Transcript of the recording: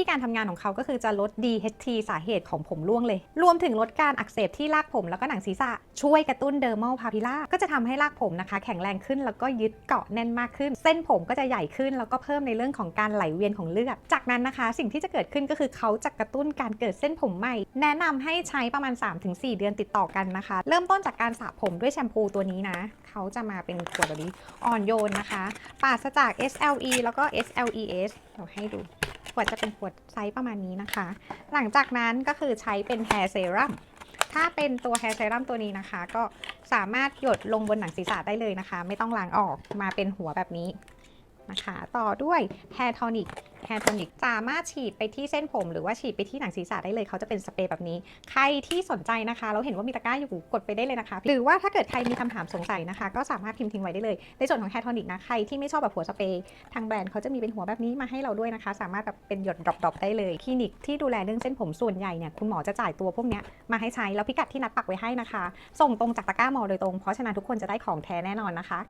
ธีการทำงานของเขาก็คือจะลด DHT สาเหตุของผมร่วงเลย รวมถึงลดการอักเสบที่รากผมแล้วก็หนังศีรษะ ช่วยกระตุ้นเดอร์มัลพาพิล่าก็จะทำให้รากผมนะคะ แข็งแรงขึ้นแล้วก็ยึดเกาะแน่นมากขึ้น เส้นผมก็จะใหญ่ขึ้นแล้วก็เพิ่มในเรื่องของการไหลเวียนของเลือด จากนั้นนะคะ สิ่งที่จะเกิดขึ้นก็คือเขาจะกระตุ้นการเกิดเส้นผมใหม่ แนะนำให้ใช้ประมาณ 3-4 เดือนติดต่อกันนะคะ เริ่มต้นจากการสระผมด้วยแชมพูตัวนี้นะ เขาจะมาเป็นขวดแบบนี้อ่อนโยนนะคะ ปราศจาก SLE แล้วก็ SLES เดี๋ยวให้ดู ขวดจะเป็นขวดไซส์ประมาณนี้นะคะ หลังจากนั้นก็คือใช้เป็นแฮร์เซรั่มถ้าเป็นตัวแฮร์เซรั่มตัวนี้นะคะ ก็สามารถหยดลงบนหนังศีรษะได้เลยนะคะ ไม่ต้องล้างออกมาเป็นหัวแบบนี้ นะคะ ต่อด้วย hair tonic hair tonic สามารถฉีดไปที่เส้นผม หรือว่าฉีดไปที่หนังศีรษะได้เลย เขาจะเป็นสเปรย์แบบนี้ ใครที่สนใจนะคะ เราเห็นว่ามีตะกร้าอยู่กดไปได้เลยนะคะ หรือว่าถ้าเกิดใครมีคำถามสงสัยนะคะ ก็สามารถพิมพ์ทิ้งไว้ได้เลย ในส่วนของ hair tonic นะ ใครที่ไม่ชอบแบบหัวสเปรย์ทางแบรนด์เขาจะมีเป็นหัวแบบนี้มาให้เราด้วยนะคะ สามารถแบบเป็นหยดดรอปๆได้เลย คลินิกที่ดูแลเรื่องเส้นผมส่วนใหญ่เนี่ย คุณหมอจะจ่ายตัวพวกเนี้ยมาให้ใช้ แล้วพิกัดที่นัดปักไว้ให้นะคะ ส่งตรงจากตะกร้ามอลโดยตรง เพราะฉะนั้นทุกคนจะได้ของแท้แน่นอนนะคะ